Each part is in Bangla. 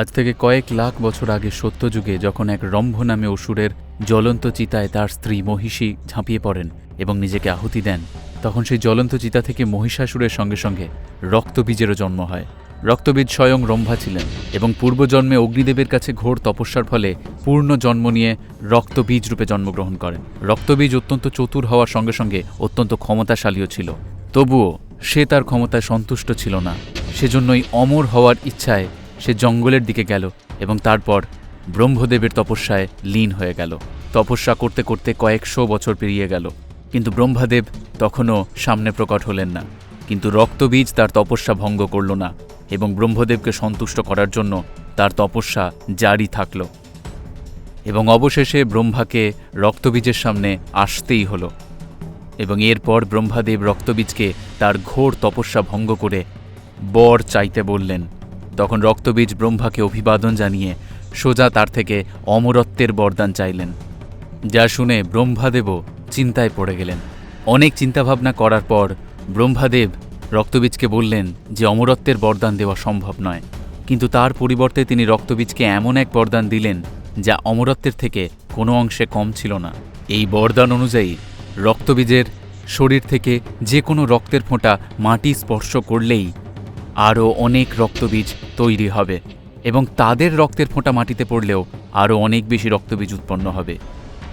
আজ থেকে কয়েক লাখ বছর আগে সত্যযুগে যখন এক রম্ভ নামে অসুরের জ্বলন্ত চিতায় তার স্ত্রী মহিষী ঝাঁপিয়ে পড়েন এবং নিজেকে আহুতি দেন, তখন সেই জ্বলন্ত চিতা থেকে মহিষাসুরের সঙ্গে সঙ্গে রক্তবীজেরও জন্ম হয়। রক্তবীজ স্বয়ং রম্ভা ছিলেন এবং পূর্বজন্মে অগ্নিদেবের কাছে ঘোর তপস্যার ফলে পূর্ণ জন্ম নিয়ে রক্তবীজ রূপে জন্মগ্রহণ করেন। রক্তবীজ অত্যন্ত চতুর হওয়ার সঙ্গে সঙ্গে অত্যন্ত ক্ষমতাশালীও ছিল। তবুও সে তার ক্ষমতায় সন্তুষ্ট ছিল না। সেজন্যই অমর হওয়ার ইচ্ছায় সে জঙ্গলের দিকে গেল এবং তারপর ব্রহ্মদেবের তপস্যায় লীন হয়ে গেল। তপস্যা করতে করতে কয়েকশো বছর পেরিয়ে গেল। কিন্তু ব্রহ্মাদেব তখনও সামনে প্রকট হলেন না। কিন্তু রক্তবীজ তার তপস্যা ভঙ্গ করল না এবং ব্রহ্মদেবকে সন্তুষ্ট করার জন্য তার তপস্যা জারি থাকল। এবং অবশেষে ব্রহ্মাকে রক্তবীজের সামনে আসতেই হলো। এবং এরপর ব্রহ্মাদেব রক্তবীজকে তার ঘোর তপস্যা ভঙ্গ করে বর চাইতে বললেন তখন রক্তবীজ ব্রহ্মাকে অভিবাদন জানিয়ে সোজা তার থেকে অমরত্বের বরদান চাইলেন। যা শুনে ব্রহ্মাদেবও চিন্তায় পড়ে গেলেন। অনেক চিন্তাভাবনা করার পর ব্রহ্মাদেব রক্তবীজকে বললেন যে অমরত্বের বরদান দেওয়া সম্ভব নয়। কিন্তু তার পরিবর্তে তিনি রক্তবীজকে এমন এক বরদান দিলেন যা অমরত্বের থেকে কোনো অংশে কম ছিল না। এই বরদান অনুযায়ী রক্তবীজের শরীর থেকে যে কোনো রক্তের ফোঁটা মাটি স্পর্শ করলেই আরও অনেক রক্তবীজ তৈরি হবে এবং তাদের রক্তের ফোঁটা মাটিতে পড়লেও আরও অনেক বেশি রক্তবীজ উৎপন্ন হবে।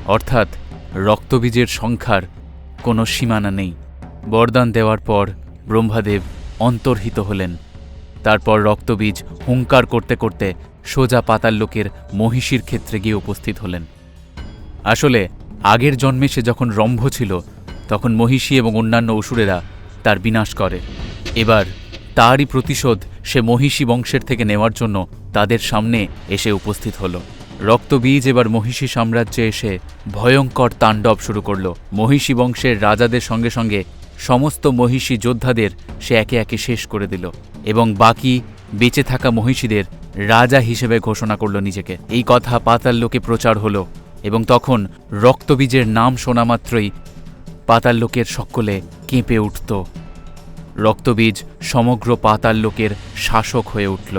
অর্থাৎ রক্তবীজের সংখ্যার কোনো সীমানা নেই। বরদান দেওয়ার পর ব্রহ্মাদেব অন্তর্হিত হলেন। তারপর রক্তবীজ হুঙ্কার করতে করতে সোজা পাতাল লোকের মহিষীর ক্ষেত্রে গিয়ে উপস্থিত হলেন। আসলে আগের জন্মে সে যখন রম্ভ ছিল, তখন মহিষী এবং অন্যান্য অসুরেরা তার বিনাশ করে। এবার তারই প্রতিশোধ সে মহিষী বংশের থেকে নেওয়ার জন্য তাদের সামনে এসে উপস্থিত হল। রক্তবীজ এবার মহিষী সাম্রাজ্যে এসে ভয়ঙ্কর তাণ্ডব শুরু করল। মহিষী বংশের রাজাদের সঙ্গে সঙ্গে সমস্ত মহিষী যোদ্ধাদের সে একে একে শেষ করে দিল এবং বাকি বেঁচে থাকা মহিষীদের রাজা হিসেবে ঘোষণা করল নিজেকে। এই কথা পাতাল লোকে প্রচার হলো এবং তখন রক্তবীজের নাম শোনা মাত্রই পাতাল লোকের সকলে কেঁপে উঠত। রক্তবীজ সমগ্র পাতাল লোকের শাসক হয়ে উঠল।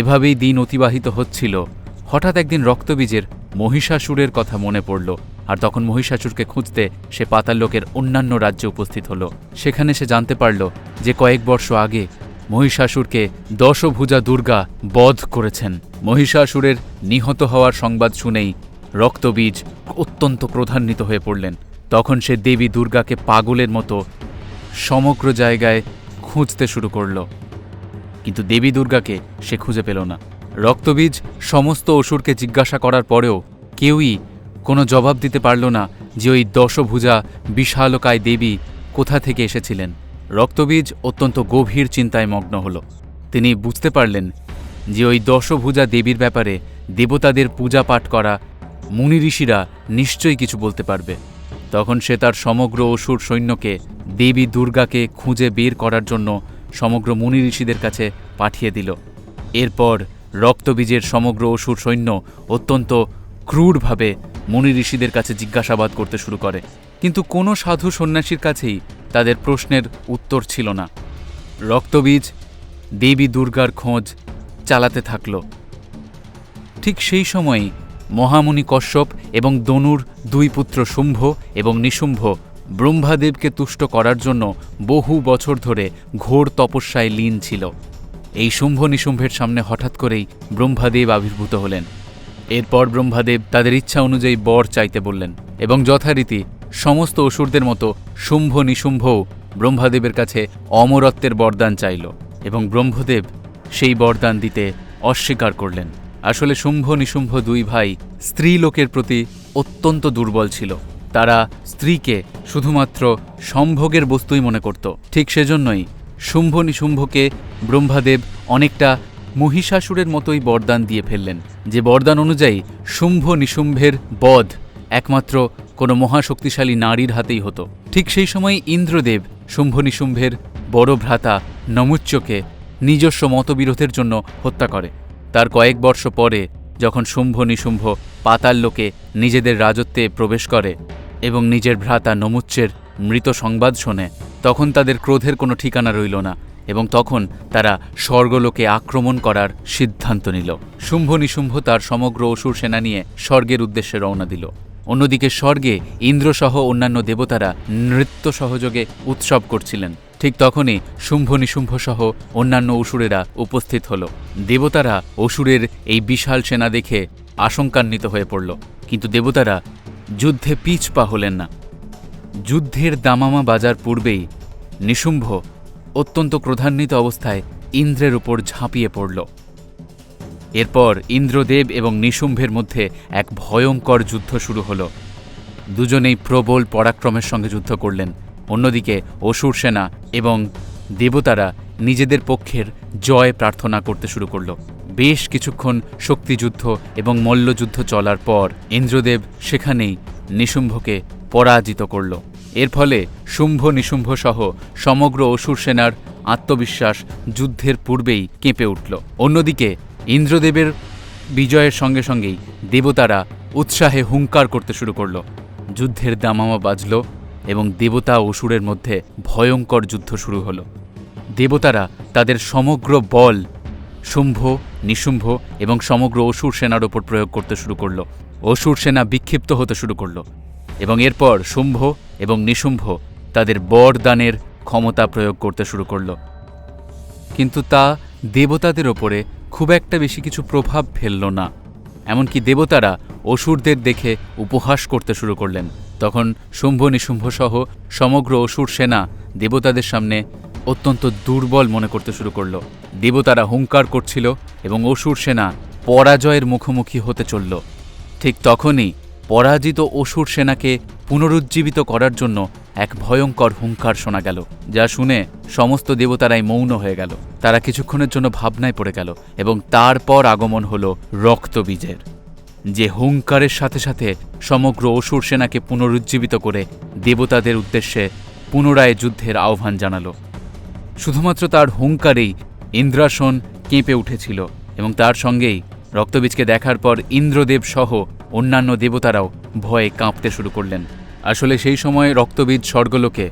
এভাবেই দিন অতিবাহিত হচ্ছিল। হঠাৎ একদিন রক্তবীজের মহিষাসুরের কথা মনে পড়ল, আর তখন মহিষাসুরকে খুঁজতে সে পাতাল লোকের অন্যান্য রাজ্যে উপস্থিত হল। সেখানে সে জানতে পারল যে কয়েক বর্ষ আগে মহিষাসুরকে দশভুজা দুর্গা বধ করেছেন। মহিষাসুরের নিহত হওয়ার সংবাদ শুনেই রক্তবীজ অত্যন্ত ক্রধান্বিত হয়ে পড়লেন। তখন সে দেবী দুর্গাকে পাগলের মতো সমগ্র জায়গায় খুঁজতে শুরু করল। কিন্তু দেবী দুর্গাকে সে খুঁজে পেল না। রক্তবীজ সমস্ত অসুরকে জিজ্ঞাসা করার পরেও কেউই কোনো জবাব দিতে পারল না যে ওই দশভুজা বিশালকায় দেবী কোথা থেকে এসেছিলেন। রক্তবীজ অত্যন্ত গভীর চিন্তায় মগ্ন হল। তিনি বুঝতে পারলেন যে ওই দশভুজা দেবীর ব্যাপারে দেবতাদের পূজা পাঠ করা মুনি ঋষিরা নিশ্চয়ই কিছু বলতে পারবে। তখন সে তার সমগ্র অসুর সৈন্যকে, দেবী দুর্গাকে খুঁজে বের করার জন্য সমগ্র মুনি ঋষিদের কাছে পাঠিয়ে দিল। এরপর রক্তবীজের সমগ্র অসুর সৈন্য অত্যন্ত ক্রূরভাবে মুনি ঋষিদের কাছে জিজ্ঞাসাবাদ করতে শুরু করে। কিন্তু কোনো সাধু সন্ন্যাসীর কাছেই তাদের প্রশ্নের উত্তর ছিল না। রক্তবীজ দেবী দুর্গার খোঁজ চালাতে থাকল। ঠিক সেই সময়ই মহামুনি কশ্যপ এবং দনুর দুই পুত্র শুম্ভ এবং নিশুম্ভ ব্রহ্মাদেবকে তুষ্ট করার জন্য বহু বছর ধরে ঘোর তপস্যায় লীন ছিল। এই শুম্ভ নিশুম্ভের সামনে হঠাৎ করেই ব্রহ্মাদেব আবির্ভূত হলেন। এরপর ব্রহ্মাদেব তাদের ইচ্ছা অনুযায়ী বর চাইতে বললেন এবং যথারীতি সমস্ত অসুরদের মতো শুম্ভ নিশুম্ভও ব্রহ্মাদেবের কাছে অমরত্বের বরদান চাইল এবং ব্রহ্মদেব সেই বরদান দিতে অস্বীকার করলেন। আসলে শুম্ভ নিশুম্ভ দুই ভাই স্ত্রী লোকের প্রতি অত্যন্ত দুর্বল ছিল। তারা স্ত্রীকে শুধুমাত্র সম্ভোগের বস্তুই মনে করত। ঠিক সেজন্যই শুম্ভ নিশুম্ভকে ব্রহ্মাদেব অনেকটা মহিষাসুরের মতোই বরদান দিয়ে ফেললেন। যে বরদান অনুযায়ী শুম্ভ নিশুম্ভের বধ একমাত্র কোনো মহাশক্তিশালী নারীর হাতেই হতো। ঠিক সেই সময় ইন্দ্রদেব শুম্ভ নিশুম্ভের বড় ভ্রাতা নমুচ্চকে নিজস্ব মতবিরোধের জন্য হত্যা করে। তার কয়েক বর্ষ পরে, যখন শুম্ভ নিশুম্ভ পাতাল লোকে নিজেদের রাজত্বে প্রবেশ করে এবং নিজের ভ্রাতা নমুচ্চের মৃত সংবাদ শোনে, তখন তাদের ক্রোধের কোনো ঠিকানা রইল না এবং তখন তারা স্বর্গলোকে আক্রমণ করার সিদ্ধান্ত নিল। শুম্ভ নিশুম্ভ তার সমগ্র অসুর সেনা নিয়ে স্বর্গের উদ্দেশ্যে রওনা দিল। অন্যদিকে স্বর্গে ইন্দ্রসহ অন্যান্য দেবতারা নৃত্য সহযোগে উৎসব করছিলেন। ঠিক তখনই শুম্ভ নিশুম্ভ সহ অন্যান্য অসুরেরা উপস্থিত হল। দেবতারা অসুরের এই বিশাল সেনা দেখে আশঙ্কান্বিত হয়ে পড়ল। কিন্তু দেবতারা যুদ্ধে পিছ পা হলেন না। যুদ্ধের দামামা বাজার পূর্বেই নিশুম্ভ অত্যন্ত ক্রধান্বিত অবস্থায় ইন্দ্রের উপর ঝাঁপিয়ে পড়ল। এরপর ইন্দ্রদেব এবং নিশুম্ভের মধ্যে এক ভয়ঙ্কর যুদ্ধ শুরু হল। দুজনেই প্রবল পরাক্রমের সঙ্গে যুদ্ধ করলেন। অন্যদিকে অসুর সেনা এবং দেবতারা নিজেদের পক্ষের জয় প্রার্থনা করতে শুরু করল। বেশ কিছুক্ষণ শক্তিযুদ্ধ এবং মল্লযুদ্ধ চলার পর ইন্দ্রদেব সেখানেই নিশুম্ভকে পরাজিত করল। এর ফলে শুম্ভ নিশুম্ভ সহ সমগ্র অসুর সেনার আত্মবিশ্বাস যুদ্ধের পূর্বেই কেঁপে উঠল। অন্যদিকে ইন্দ্রদেবের বিজয়ের সঙ্গে সঙ্গেই দেবতারা উৎসাহে হুঙ্কার করতে শুরু করল। যুদ্ধের দামামা বাজল এবং দেবতা অসুরের মধ্যে ভয়ঙ্কর যুদ্ধ শুরু হলো। দেবতারা তাদের সমগ্র বল, শুম্ভ, নিশুম্ভ এবং সমগ্র অসুর সেনার ওপর প্রয়োগ করতে শুরু করল। অসুর সেনা বিক্ষিপ্ত হতে শুরু করল এবং এরপর শুম্ভ এবং নিশুম্ভ তাদের বরদানের ক্ষমতা প্রয়োগ করতে শুরু করল। কিন্তু তা দেবতাদের ওপরে খুব একটা বেশি কিছু প্রভাব ফেলল না। এমনকি দেবতারা অসুরদের দেখে উপহাস করতে শুরু করলেন। তখন শুম্ভ নিশুম্ভ সহ সমগ্র অসুর সেনা দেবতাদের সামনে অত্যন্ত দুর্বল মনে করতে শুরু করল। দেবতারা হুঙ্কার করছিল এবং অসুর সেনা পরাজয়ের মুখোমুখি হতে চলল। ঠিক তখনই পরাজিত অসুর সেনাকে পুনরুজ্জীবিত করার জন্য এক ভয়ঙ্কর হুঙ্কার শোনা গেল, যা শুনে সমস্ত দেবতারাই মৌন হয়ে গেল। তারা কিছুক্ষণের জন্য ভাবনায় পড়ে গেল এবং তারপর আগমন হল রক্তবীজের। যে হুঙ্কারের সাথে সাথে সমগ্র অসুর সেনাকে পুনরুজ্জীবিত করে দেবতাদের উদ্দেশ্যে পুনরায় যুদ্ধের আহ্বান জানালো। শুধুমাত্র তার হুঙ্কারেই ইন্দ্রাসন কেঁপে উঠেছিল এবং তার সঙ্গেই রক্তবীজকে দেখার পর ইন্দ্রদেব সহ অন্যান্য দেবতারাও ভয়ে কাঁপতে শুরু করলেন। আসলে সেই সময় রক্তবীজ স্বর্গলোকে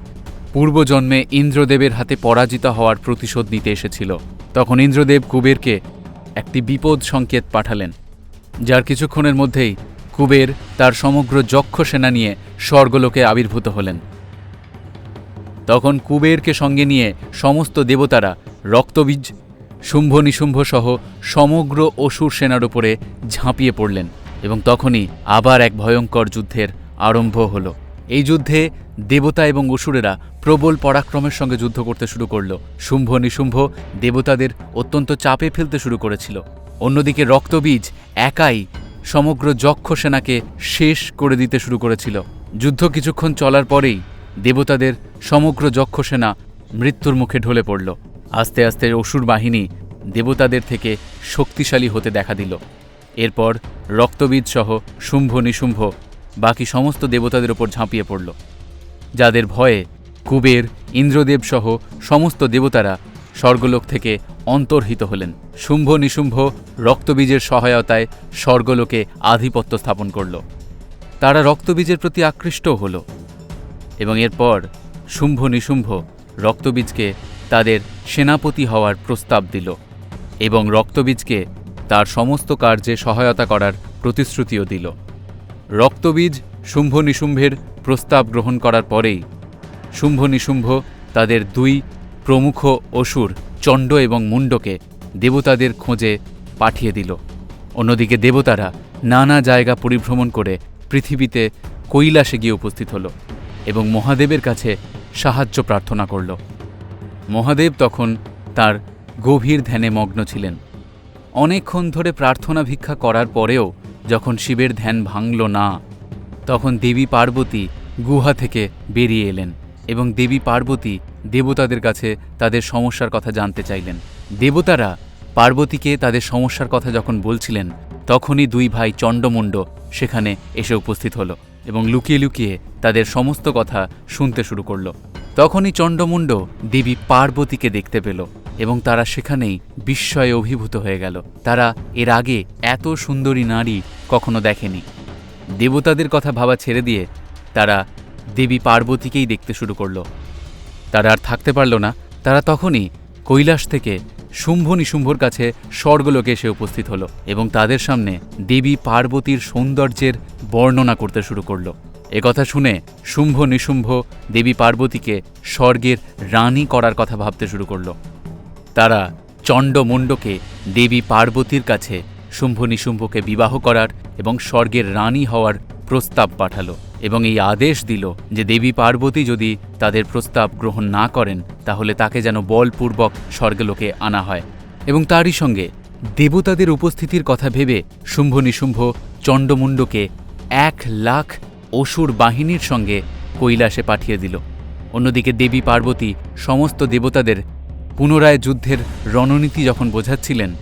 পূর্বজন্মে ইন্দ্রদেবের হাতে পরাজিত হওয়ার প্রতিশোধ নিতে এসেছিল। তখন ইন্দ্রদেব কুবেরকে একটি বিপদ সংকেত পাঠালেন। যার কিছুক্ষণের মধ্যেই কুবের তার সমগ্র যক্ষ সেনা নিয়ে স্বর্গলোকে আবির্ভূত হলেন। তখন কুবেরকে সঙ্গে নিয়ে সমস্ত দেবতারা, রক্তবীজ শুম্ভ নিশুম্ভ সহ সমগ্র অসুর সেনার উপরে ঝাঁপিয়ে পড়লেন এবং তখনই আবার এক ভয়ঙ্কর যুদ্ধের আরম্ভ হলো। এই যুদ্ধে দেবতা এবং অসুরেরা প্রবল পরাক্রমের সঙ্গে যুদ্ধ করতে শুরু করল। শুম্ভ নিশুম্ভ দেবতাদের অত্যন্ত চাপে ফেলতে শুরু করেছিল। অন্যদিকে রক্তবীজ একাই সমগ্র যক্ষ সেনাকে শেষ করে দিতে শুরু করেছিল। যুদ্ধ কিছুক্ষণ চলার পরেই দেবতাদের সমগ্র যক্ষ সেনা মৃত্যুর মুখে ঢলে পড়ল। আস্তে আস্তে অসুর বাহিনী দেবতাদের থেকে শক্তিশালী হতে দেখা দিল। এরপর রক্তবীজ সহ শুম্ভ নিশুম্ভ বাকি সমস্ত দেবতাদের ওপর ঝাঁপিয়ে পড়ল। যাদের ভয়ে কুবের, ইন্দ্রদেব সহ সমস্ত দেবতারা স্বর্গলোক থেকে অন্তর্হিত হলেন। শুম্ভ নিশুম্ভ রক্তবীজের সহায়তায় স্বর্গলোকে আধিপত্য স্থাপন করল। তারা রক্তবীজের প্রতি আকৃষ্ট হল এবং এরপর শুম্ভ নিশুম্ভ রক্তবীজকে তাদের সেনাপতি হওয়ার প্রস্তাব দিল এবং রক্তবীজকে তার সমস্ত কার্যে সহায়তা করার প্রতিশ্রুতিও দিল। রক্তবীজ শুম্ভ নিশুম্ভের প্রস্তাব গ্রহণ করার পরেই শুম্ভ নিশুম্ভ তাদের দুই প্রমুখ অসুর চণ্ড এবং মুণ্ডকে দেবতাদের খোঁজে পাঠিয়ে দিল। অন্যদিকে দেবতারা নানা জায়গা পরিভ্রমণ করে পৃথিবীতে কৈলাসে গিয়ে উপস্থিত হল এবং মহাদেবের কাছে সাহায্য প্রার্থনা করল। মহাদেব তখন তার গভীর ধ্যানে মগ্ন ছিলেন। অনেকক্ষণ ধরে প্রার্থনা ভিক্ষা করার পরেও যখন শিবের ধ্যান ভাঙল না, তখন দেবী পার্বতী গুহা থেকে বেরিয়ে এলেন। এবং দেবী পার্বতী দেবতাদের কাছে তাদের সমস্যার কথা জানতে চাইলেন। দেবতারা পার্বতীকে তাদের সমস্যার কথা যখন বলছিলেন, তখনই দুই ভাই চণ্ডমুণ্ড সেখানে এসে উপস্থিত হলো এবং লুকিয়ে লুকিয়ে তাদের সমস্ত কথা শুনতে শুরু করল। তখনই চণ্ডমুণ্ড দেবী পার্বতীকে দেখতে পেল এবং তারা সেখানেই বিস্ময়ে অভিভূত হয়ে গেল। তারা এর আগে এত সুন্দরী নারী কখনো দেখেনি। দেবতাদের কথা ভাবা ছেড়ে দিয়ে তারা দেবী পার্বতীকেই দেখতে শুরু করল। তারা আর থাকতে পারল না। তারা তখনই কৈলাস থেকে শুম্ভ নিশুম্ভর কাছে স্বর্গলোকে এসে উপস্থিত হলো এবং তাদের সামনে দেবী পার্বতীর সৌন্দর্যের বর্ণনা করতে শুরু করল। একথা শুনে শুম্ভ নিশুম্ভ দেবী পার্বতীকে স্বর্গের রানী করার কথা ভাবতে শুরু করল। তারা চণ্ডমুণ্ডকে দেবী পার্বতীর কাছে শুম্ভ নিশুম্ভকে বিবাহ করার এবং স্বর্গের রানী হওয়ার প্রস্তাব পাঠালো এবং এই আদেশ দিল যে দেবী পার্বতী যদি তাদের প্রস্তাব গ্রহণ না করেন, তাহলে তাকে যেন বলপূর্বক স্বর্গলোকে আনা হয়। এবং তারই সঙ্গে দেবতাদের উপস্থিতির কথা ভেবে শুম্ভ নিশুম্ভ চণ্ডমুণ্ডকে এক লাখ অসুর বাহিনীর সঙ্গে কৈলাসে পাঠিয়ে দিল। অন্যদিকে দেবী পার্বতী সমস্ত দেবতাদের পুনরায় যুদ্ধের রণনীতি যখন বোঝাচ্ছিলেন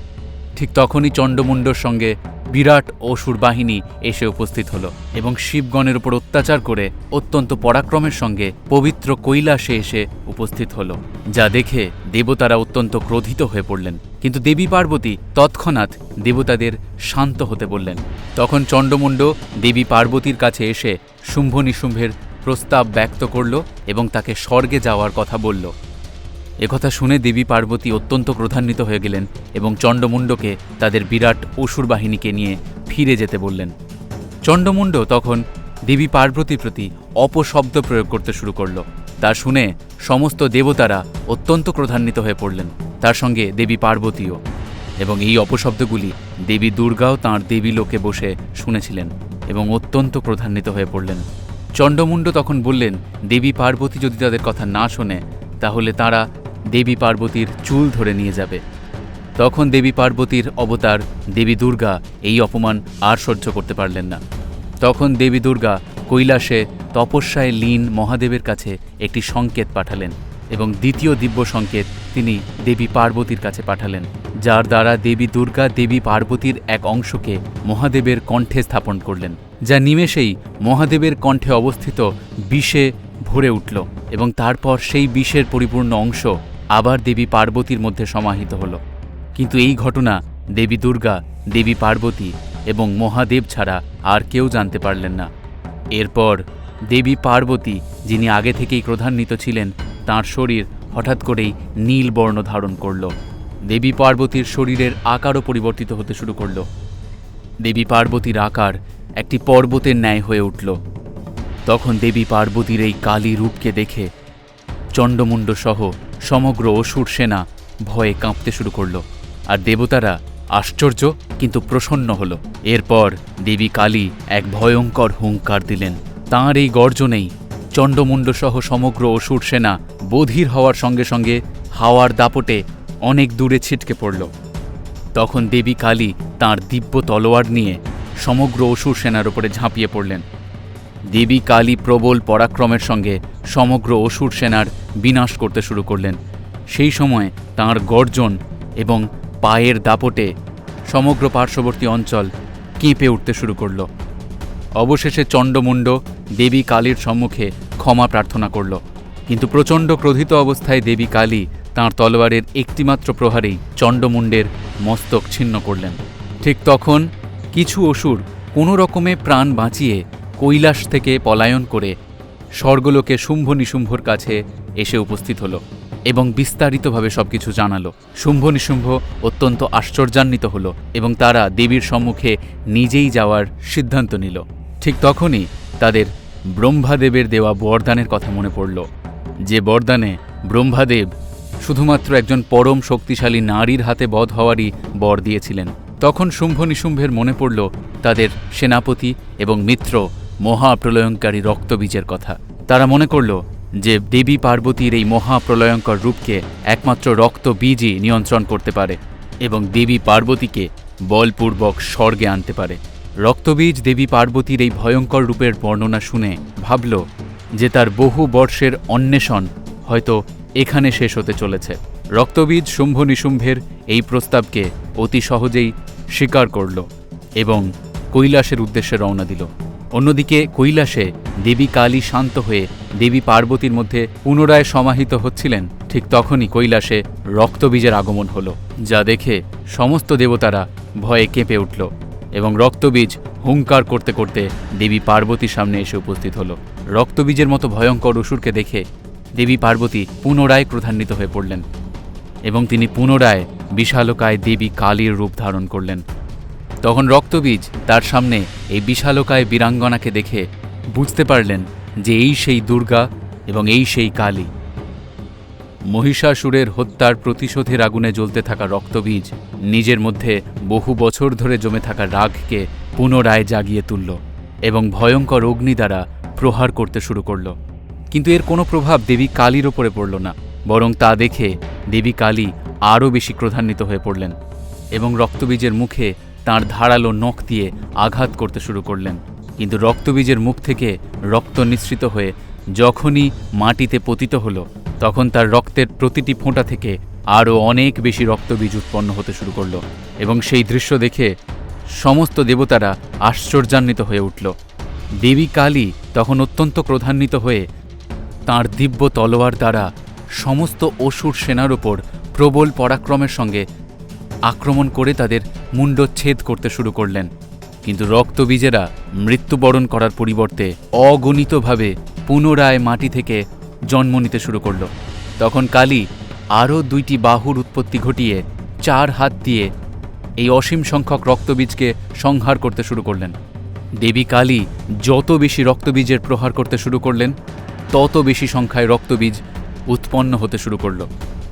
ঠিক তখনই চণ্ডমুণ্ডর সঙ্গে বিরাট অসুর বাহিনী এসে উপস্থিত হলো এবং শিবগণের উপর অত্যাচার করে অত্যন্ত পরাক্রমের সঙ্গে পবিত্র কৈলাসে এসে উপস্থিত হলো, যা দেখে দেবতারা অত্যন্ত ক্রোধিত হয়ে পড়লেন। কিন্তু দেবী পার্বতী তৎক্ষণাৎ দেবতাদের শান্ত হতে বললেন। তখন চণ্ডমুণ্ড দেবী পার্বতীর কাছে এসে শুম্ভ নিশুম্ভের প্রস্তাব ব্যক্ত করল এবং তাকে স্বর্গে যাওয়ার কথা বলল। একথা শুনে দেবী পার্বতী অত্যন্ত ক্রধান্বিত হয়ে গেলেন এবং চণ্ডমুণ্ডকে তাদের বিরাট অসুর বাহিনীকে নিয়ে ফিরে যেতে বললেন। চণ্ডমুণ্ড তখন দেবী পার্বতীর প্রতি অপশব্দ প্রয়োগ করতে শুরু করল। তা শুনে সমস্ত দেবতারা অত্যন্ত ক্রধান্বিত হয়ে পড়লেন, তার সঙ্গে দেবী পার্বতীও। এবং এই অপশব্দগুলি দেবী দুর্গাও তাঁর দেবী লোকে বসে শুনেছিলেন এবং অত্যন্ত ক্রধান্বিত হয়ে পড়লেন। চণ্ডমুণ্ড তখন বললেন, দেবী পার্বতী যদি তাদের কথা না শোনে, তাহলে তারা দেবী পার্বতীর চুল ধরে নিয়ে যাবে। তখন দেবী পার্বতীর অবতার দেবী দুর্গা এই অপমান আর সহ্য করতে পারলেন না। তখন দেবী দুর্গা কৈলাসে তপস্যায় লীন মহাদেবের কাছে একটি সংকেত পাঠালেন এবং দ্বিতীয় দিব্য সংকেত তিনি দেবী পার্বতীর কাছে পাঠালেন, যার দ্বারা দেবী দুর্গা দেবী পার্বতীর এক অংশকে মহাদেবের কণ্ঠে স্থাপন করলেন, যা নিমেষেই মহাদেবের কণ্ঠে অবস্থিত বিষে ভরে উঠল এবং তারপর সেই বিষের পরিপূর্ণ অংশ আবার দেবী পার্বতীর মধ্যে সমাহিত হল। কিন্তু এই ঘটনা দেবী দুর্গা, দেবী পার্বতী এবং মহাদেব ছাড়া আর কেউ জানতে পারলেন না। এরপর দেবী পার্বতী, যিনি আগে থেকেই ক্রধান্বিত ছিলেন, তার শরীর হঠাৎ করেই নীল বর্ণ ধারণ করল। দেবী পার্বতীর শরীরের আকারও পরিবর্তিত হতে শুরু করল। দেবী পার্বতীর আকার একটি পর্বতের ন্যায় হয়ে উঠল। তখন দেবী পার্বতীর এই কালী রূপকে দেখে চণ্ডমুণ্ড সহ সমগ্র অসুর সেনা ভয়ে কাঁপতে শুরু করল, আর দেবতারা আশ্চর্য কিন্তু প্রসন্ন হল। এরপর দেবী কালী এক ভয়ঙ্কর হুঙ্কার দিলেন, তাঁর এই গর্জনেই চণ্ডমুণ্ড সহ সমগ্র অসুর সেনা বধির হওয়ার সঙ্গে সঙ্গে হাওয়ার দাপটে অনেক দূরে ছিটকে পড়ল। তখন দেবী কালী তাঁর দিব্য তলোয়ার নিয়ে সমগ্র অসুর সেনার উপরে ঝাঁপিয়ে পড়লেন। দেবী কালী প্রবল পরাক্রমের সঙ্গে সমগ্র অসুর সেনার বিনাশ করতে শুরু করলেন। সেই সময়ে তাঁর গর্জন এবং পায়ের দাপটে সমগ্র পার্শ্ববর্তী অঞ্চল কেঁপে উঠতে শুরু করল। অবশেষে চণ্ডমুণ্ড দেবী কালীর সম্মুখে ক্ষমা প্রার্থনা করল। কিন্তু প্রচণ্ড ক্রোধিত অবস্থায় দেবী কালী তাঁর তলোয়ারের একটিমাত্র প্রহারেই চণ্ডমুণ্ডের মস্তক ছিন্ন করলেন। ঠিক তখন কিছু অসুর কোনো রকমে প্রাণ বাঁচিয়ে কৈলাস থেকে পলায়ন করে স্বর্গলোকে শুম্ভ নিশুম্ভর কাছে এসে উপস্থিত হলো এবং বিস্তারিতভাবে সবকিছু জানালো। শুম্ভ নিশুম্ভ অত্যন্ত আশ্চর্যান্বিত হলো এবং তারা দেবীর সম্মুখে নিজেই যাওয়ার সিদ্ধান্ত নিল। ঠিক তখনই তাদের ব্রহ্মাদেবের দেওয়া বরদানের কথা মনে পড়ল, যে বরদানে ব্রহ্মাদেব শুধুমাত্র একজন পরম শক্তিশালী নারীর হাতে বধ হওয়ারই বর দিয়েছিলেন। তখন শুম্ভ নিশুম্ভের মনে পড়ল তাদের সেনাপতি এবং মিত্র মহাপ্রলয়ঙ্কারী রক্তবীজের কথা। তারা মনে করল যে দেবী পার্বতীর এই মহাপ্রলয়ঙ্কর রূপকে একমাত্র রক্তবীজই নিয়ন্ত্রণ করতে পারে এবং দেবী পার্বতীকে বলপূর্বক স্বর্গে আনতে পারে। রক্তবীজ দেবী পার্বতীর এই ভয়ঙ্কর রূপের বর্ণনা শুনে ভাবল যে তার বহু বর্ষের অন্বেষণ হয়তো এখানে শেষ হতে চলেছে। রক্তবীজ শুম্ভ নিশুম্ভের এই প্রস্তাবকে অতি সহজেই স্বীকার করল এবং কৈলাসের উদ্দেশ্যে রওনা দিল। অন্যদিকে কৈলাসে দেবী কালী শান্ত হয়ে দেবী পার্বতীর মধ্যে পুনরায় সমাহিত হচ্ছিলেন। ঠিক তখনই কৈলাসে রক্তবীজের আগমন হল, যা দেখে সমস্ত দেবতারা ভয়ে কেঁপে উঠল এবং রক্তবীজ হুঙ্কার করতে করতে দেবী পার্বতীর সামনে এসে উপস্থিত হল। রক্তবীজের মতো ভয়ঙ্কর অসুরকে দেখে দেবী পার্বতী পুনরায় ক্রধান্বিত হয়ে পড়লেন এবং তিনি পুনরায় বিশালকায় দেবী কালীর রূপ ধারণ করলেন। তখন রক্তবীজ তার সামনে এই বিশালকায় বীরাঙ্গনাকে দেখে বুঝতে পারলেন যে এই সেই দুর্গা এবং এই সেই কালী। মহিষাসুরের হত্যার প্রতিশোধের আগুনে জ্বলতে থাকা রক্তবীজ নিজের মধ্যে বহু বছর ধরে জমে থাকা রাগকে পুনরায় জাগিয়ে তুলল এবং ভয়ঙ্কর অগ্নি দ্বারা প্রহার করতে শুরু করল। কিন্তু এর কোনো প্রভাব দেবী কালীর ওপরে পড়ল না, বরং তা দেখে দেবী কালী আরও বেশি ক্রোধান্বিত হয়ে পড়লেন এবং রক্তবীজের মুখে তার ধারালো নখ দিয়ে আঘাত করতে শুরু করলেন। কিন্তু রক্তবীজের মুখ থেকে রক্ত নিঃসৃত হয়ে যখনই মাটিতে পতিত হলো, তখন তার রক্তের প্রতিটি ফোঁটা থেকে আরও অনেক বেশি রক্তবীজ উৎপন্ন হতে শুরু করল এবং সেই দৃশ্য দেখে সমস্ত দেবতারা আশ্চর্যান্বিত হয়ে উঠল। দেবী কালী তখন অত্যন্ত ক্রোধান্বিত হয়ে তাঁর দিব্য তলোয়ার দ্বারা সমস্ত অসুর সেনার ওপর প্রবল পরাক্রমের সঙ্গে আক্রমণ করে তাদের মুণ্ডচ্ছেদ করতে শুরু করলেন। কিন্তু রক্তবীজেরা মৃত্যুবরণ করার পরিবর্তে অগণিতভাবে পুনরায় মাটি থেকে জন্ম নিতে শুরু করল। তখন কালী আরও দুইটি বাহুর উৎপত্তি ঘটিয়ে চার হাত দিয়ে এই অসীম সংখ্যক রক্তবীজকে সংহার করতে শুরু করলেন। দেবী কালী যত বেশি রক্তবীজের প্রহার করতে শুরু করলেন, তত বেশি সংখ্যায় রক্তবীজ উৎপন্ন হতে শুরু করল।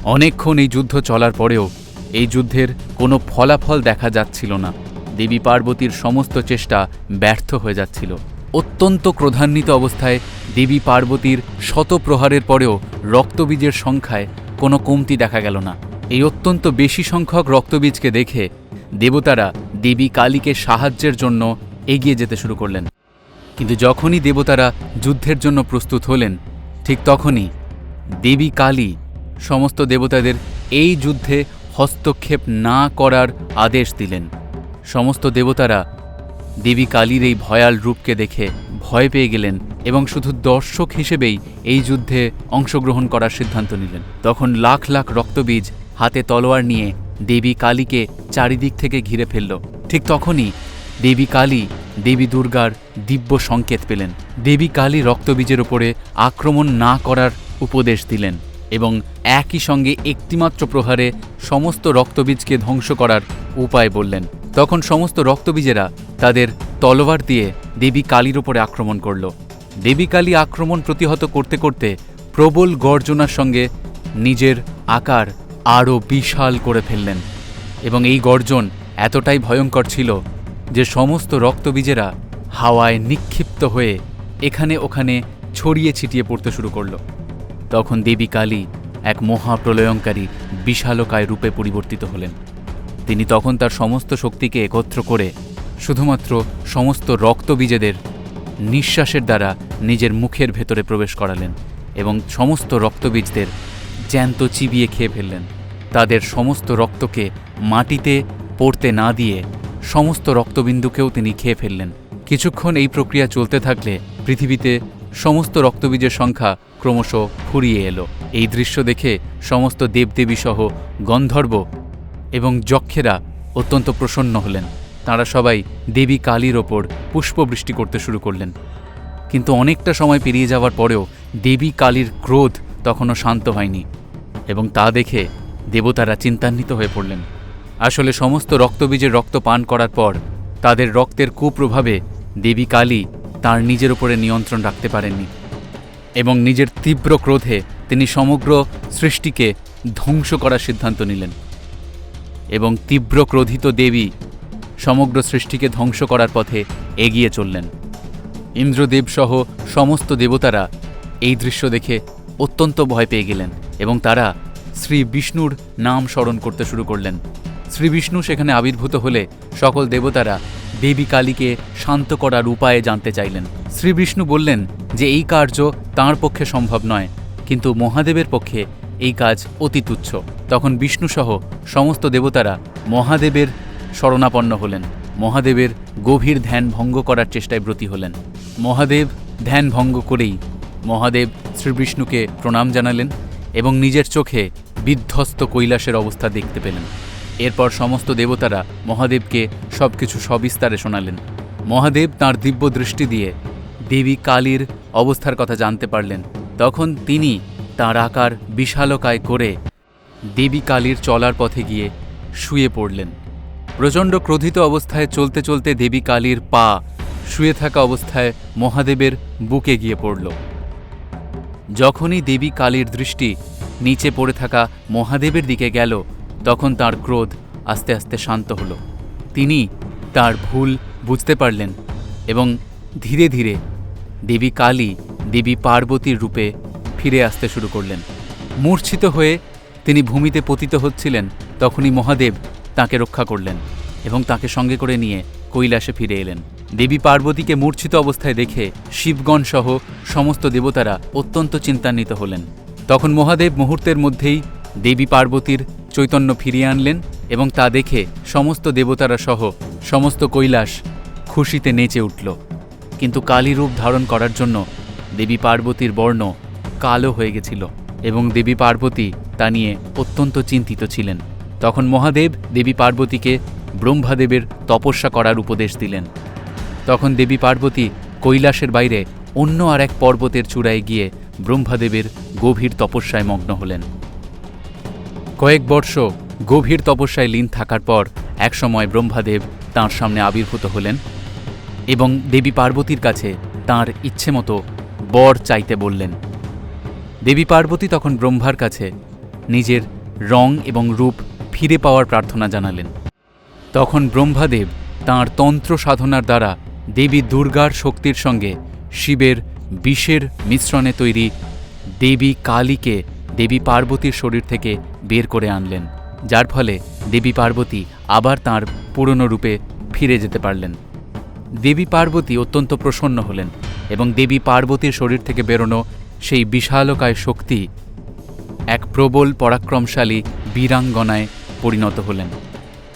অনেকক্ষণ এই যুদ্ধ চলার পরেও এই যুদ্ধের কোনো ফলাফল দেখা যাচ্ছিল না। দেবী পার্বতীর সমস্ত চেষ্টা ব্যর্থ হয়ে যাচ্ছিল। অত্যন্ত ক্রোধান্বিত অবস্থায় দেবী পার্বতীর শত প্রহারের পরেও রক্তবীজের সংখ্যায় কোনো কমতি দেখা গেল না। এই অত্যন্ত বেশি সংখ্যক রক্তবীজকে দেখে দেবতারা দেবী কালীকে সাহায্যের জন্য এগিয়ে যেতে শুরু করলেন। কিন্তু যখনই দেবতারা যুদ্ধের জন্য প্রস্তুত হলেন, ঠিক তখনই দেবী কালী সমস্ত দেবতাদের এই যুদ্ধে হস্তক্ষেপ না করার আদেশ দিলেন। সমস্ত দেবতারা দেবী কালীর এই ভয়াল রূপকে দেখে ভয় পেয়ে গেলেন এবং শুধু দর্শক হিসেবেই এই যুদ্ধে অংশগ্রহণ করার সিদ্ধান্ত নিলেন। তখন লাখ লাখ রক্তবীজ হাতে তলোয়ার নিয়ে দেবী কালীকে চারিদিক থেকে ঘিরে ফেলল। ঠিক তখনই দেবী কালী দেবী দুর্গার দিব্য সংকেত পেলেন। দেবী কালী রক্তবীজের ওপরে আক্রমণ না করার উপদেশ দিলেন। এবং একই সঙ্গে একটিমাত্র প্রহারে সমস্ত রক্তবীজকে ধ্বংস করার উপায় বললেন। তখন সমস্ত রক্তবীজেরা তাদের তলোয়ার দিয়ে দেবী কালীর ওপরে আক্রমণ করল। দেবী কালী আক্রমণ প্রতিহত করতে করতে প্রবল গর্জনার সঙ্গে নিজের আকার আরও বিশাল করে ফেললেন এবং এই গর্জন এতটাই ভয়ঙ্কর ছিল যে সমস্ত রক্তবীজেরা হাওয়ায় নিক্ষিপ্ত হয়ে এখানে ওখানে ছড়িয়ে ছিটিয়ে পড়তে শুরু করল। তখন দেবী কালী এক মহাপ্রলয়ঙ্কারী বিশালকায় রূপে পরিবর্তিত হলেন। তিনি তখন তার সমস্ত শক্তিকে একত্র করে শুধুমাত্র সমস্ত রক্তবীজেদের নিঃশ্বাসের দ্বারা নিজের মুখের ভেতরে প্রবেশ করালেন এবং সমস্ত রক্তবীজদের জ্যান্ত চিবিয়ে খেয়ে ফেললেন। তাদের সমস্ত রক্তকে মাটিতে পড়তে না দিয়ে সমস্ত রক্তবিন্দুকেও তিনি খেয়ে ফেললেন। কিছুক্ষণ এই প্রক্রিয়া চলতে থাকলে পৃথিবীতে সমস্ত রক্তবীজের সংখ্যা ক্রমশ ফুরিয়ে এলো। এই দৃশ্য দেখে সমস্ত দেবদেবী সহ গন্ধর্ব এবং যক্ষেরা অত্যন্ত প্রসন্ন হলেন। তাঁরা সবাই দেবী কালীর ওপর পুষ্পবৃষ্টি করতে শুরু করলেন। কিন্তু অনেকটা সময় পেরিয়ে যাওয়ার পরেও দেবী কালীর ক্রোধ তখনও শান্ত হয়নি এবং তা দেখে দেবতারা চিন্তান্বিত হয়ে পড়লেন। আসলে সমস্ত রক্তবীজের রক্ত পান করার পর তাদের রক্তের কুপ্রভাবে দেবী কালী তার নিজের উপরে নিয়ন্ত্রণ রাখতে পারেননি এবং নিজের তীব্র ক্রোধে তিনি সমগ্র সৃষ্টিকে ধ্বংস করার সিদ্ধান্ত নিলেন এবং তীব্র ক্রোধিত দেবী সমগ্র সৃষ্টিকে ধ্বংস করার পথে এগিয়ে চললেন। ইন্দ্রদেব সহ সমস্ত দেবতারা এই দৃশ্য দেখে অত্যন্ত ভয় পেয়ে গেলেন এবং তারা শ্রী বিষ্ণুর নাম স্মরণ করতে শুরু করলেন। শ্রী বিষ্ণু সেখানে আবির্ভূত হলে সকল দেবতারা দেবী কালীকে শান্ত করার উপায়ে জানতে চাইলেন। শ্রীবিষ্ণু বললেন যে এই কার্য তাঁর পক্ষে সম্ভব নয়, কিন্তু মহাদেবের পক্ষে এই কাজ অতি তুচ্ছ। তখন বিষ্ণুসহ সমস্ত দেবতারা মহাদেবের শরণাপন্ন হলেন। মহাদেবের গভীর ধ্যান ভঙ্গ করার চেষ্টায় ব্রতী হলেন। মহাদেব ধ্যান ভঙ্গ করেই মহাদেব শ্রীবিষ্ণুকে প্রণাম জানালেন এবং নিজের চোখে বিধ্বস্ত কৈলাসের অবস্থা দেখতে পেলেন। এরপর সমস্ত দেবতারা মহাদেবকে সবকিছু সবিস্তারে শোনালেন। মহাদেব তাঁর দিব্য দৃষ্টি দিয়ে দেবী কালীর অবস্থার কথা জানতে পারলেন। তখন তিনি তাঁর আকার বিশালকায় করে দেবী কালীর চলার পথে গিয়ে শুয়ে পড়লেন। প্রচণ্ড ক্রোধিত অবস্থায় চলতে চলতে দেবী কালীর পা শুয়ে থাকা অবস্থায় মহাদেবের বুকে গিয়ে পড়ল। যখনই দেবী কালীর দৃষ্টি নিচে পড়ে থাকা মহাদেবের দিকে গেল তখন তার ক্রোধ আস্তে আস্তে শান্ত হলো। তিনি তার ভুল বুঝতে পারলেন এবং ধীরে ধীরে দেবী কালী, দেবী পার্বতীর রূপে ফিরে আসতে শুরু করলেন। মূর্ছিত হয়ে তিনি ভূমিতে পতিত হচ্ছিলেন, তখনই মহাদেব তাকে রক্ষা করলেন এবং তাকে সঙ্গে করে নিয়ে কৈলাসে ফিরে এলেন। দেবী পার্বতীকে মূর্ছিত অবস্থায় দেখে শিবগণ সহ সমস্ত দেবতারা অত্যন্ত চিন্তান্বিত হলেন। তখন মহাদেব মুহূর্তের মধ্যেই দেবী পার্বতীর চৈতন্য ফিরিয়ে আনলেন এবং তা দেখে সমস্ত দেবতারা সহ সমস্ত কৈলাস খুশিতে নেচে উঠল। কিন্তু কালী রূপ ধারণ করার জন্য দেবী পার্বতীর বর্ণ কালো হয়ে গেছিল এবং দেবী পার্বতী তা নিয়ে অত্যন্ত চিন্তিত ছিলেন। তখন মহাদেব দেবী পার্বতীকে ব্রহ্মাদেবের তপস্যা করার উপদেশ দিলেন। তখন দেবী পার্বতী কৈলাসের বাইরে অন্য আর এক পর্বতের চূড়ায় গিয়ে ব্রহ্মাদেবের গভীর তপস্যায় মগ্ন হলেন। কয়েক বর্ষ গভীর তপস্যায় লীন থাকার পর একসময় ব্রহ্মাদেব তাঁর সামনে আবির্ভূত হলেন এবং দেবী পার্বতীর কাছে তাঁর ইচ্ছে মতো বর চাইতে বললেন। দেবী পার্বতী তখন ব্রহ্মার কাছে নিজের রং এবং রূপ ফিরে পাওয়ার প্রার্থনা জানালেন। তখন ব্রহ্মাদেব তাঁর তন্ত্র সাধনার দ্বারা দেবী দুর্গার শক্তির সঙ্গে শিবের বিষের মিশ্রণে তৈরি দেবী কালীকে দেবী পার্বতীর শরীর থেকে বের করে আনলেন। যার ফলে দেবী পার্বতী আবার তার পুরনো রূপে ফিরে যেতে পারলেন। দেবী পার্বতী অত্যন্ত প্রসন্ন হলেন এবং দেবী পার্বতীর শরীর থেকে বেরোনো সেই বিশালকায় শক্তি এক প্রবল পরাক্রমশালী বীরাঙ্গনায় পরিণত হলেন,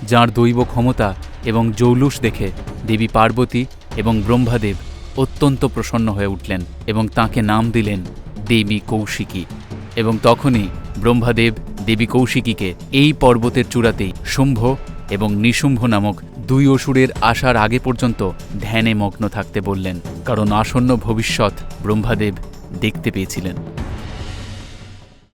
যার দৈব ক্ষমতা এবং জৌলুস দেখে দেবী পার্বতী এবং ব্রহ্মাদেব অত্যন্ত প্রসন্ন হয়ে উঠলেন এবং তাকে নাম দিলেন দেবী কৌশিকী। এবং তখনই ব্রহ্মাদেব দেবী কৌশিকীকে এই পর্বতের চূড়াতেই শুম্ভ এবং নিশুম্ভ নামক দুই অসুরের আসার আগে পর্যন্ত ধ্যানে মগ্ন থাকতে বললেন, কারণ আসন্ন ভবিষ্যৎ ব্রহ্মাদেব দেখতে পেয়েছিলেন।